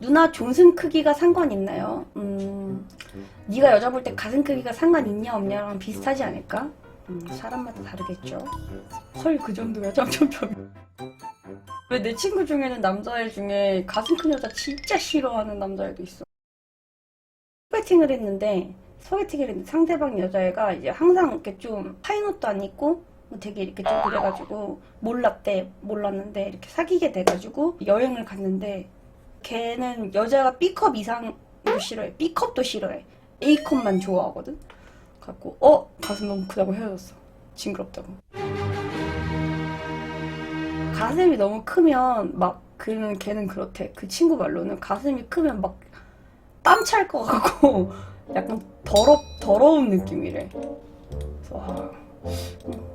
누나 존슨 크기가 상관 있나요? 음, 네가 여자 볼 때 가슴 크기가 상관 있냐 없냐랑 비슷하지 않을까? 음, 사람마다 다르겠죠. 헐 그 정도야 점점점. 왜 내 친구 중에는 남자애 중에 가슴 큰 여자 진짜 싫어하는 남자애도 있어. 소개팅을 했는데 소개팅을 했는데 상대방 여자애가 이제 항상 이렇게 좀 하인 옷도 안 입고 뭐 되게 이렇게 좀 그래가지고 몰랐대 몰랐는데 이렇게 사귀게 돼가지고 여행을 갔는데 걔는 여자가 B컵 이상도 싫어해. B컵도 싫어해. A컵만 좋아하거든. 갖고 어? 가슴 너무 크다고 헤어졌어. 징그럽다고. 가슴이 너무 크면 막 그는 걔는 그렇대. 그 친구 말로는 가슴이 크면 막 땀 찰 것 같고 약간 더럽 더러운 느낌이래. 그래서 아, 음,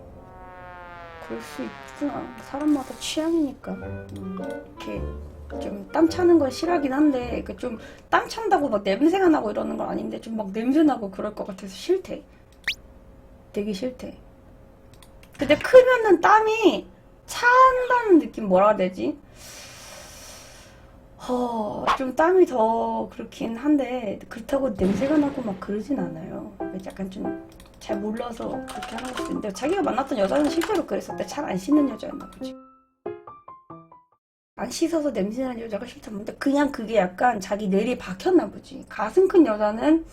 그럴 수 있구나. 사람마다 취향이니까. 음, 이렇게 좀 땀 차는 걸 싫어하긴 한데 그 좀 땀 찬다고 막 냄새가 나고 이러는 건 아닌데 좀 막 냄새 나고 그럴 것 같아서 싫대. 되게 싫대. 근데 크면은 땀이 찬다는 느낌 뭐라 해야 되지? 어, 좀 땀이 더 그렇긴 한데 그렇다고 냄새가 나고 막 그러진 않아요. 약간 좀 잘 몰라서 그렇게 하는 것도 있는데 자기가 만났던 여자는 실제로 그랬었대. 잘 안 씻는 여자였나 보지. 안 씻어서 냄새나는 여자가 싫다면 근데 그냥 그게 약간 자기 뇌리에 박혔나 보지. 가슴 큰 여자는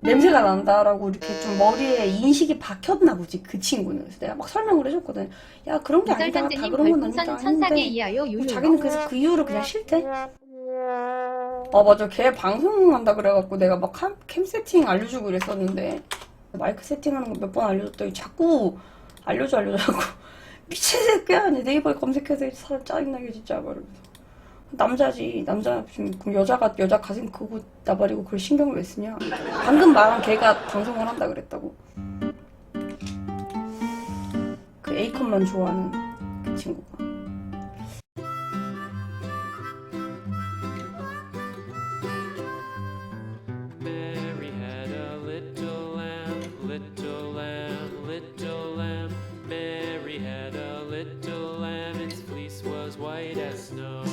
냄새가 난다라고 이렇게 좀 머리에 인식이 박혔나 보지 그 친구는. 그래서 내가 막 설명을 해줬거든. 야 그런 게 아니다. 다 그런 건 아니다 이하요 뭐. 자기는 그래서 그 이후로 그냥 싫대. 아 맞아. 걔 방송한다 그래갖고 내가 막 캠 세팅 알려주고 그랬었는데 마이크 세팅하는 거 몇 번 알려줬더니 자꾸 알려줘 알려줘갖고. 미친 새끼야. 내 네이버에 검색해서 사람 짜증나게 진짜 말이면서 남자지. 남자 지금 여자가 여자 가슴 크고 나발이고 그걸 신경을 왜 쓰냐? 방금 말한 걔가 방송을 한다 그랬다고. 그 A컷만 좋아하는 white as snow.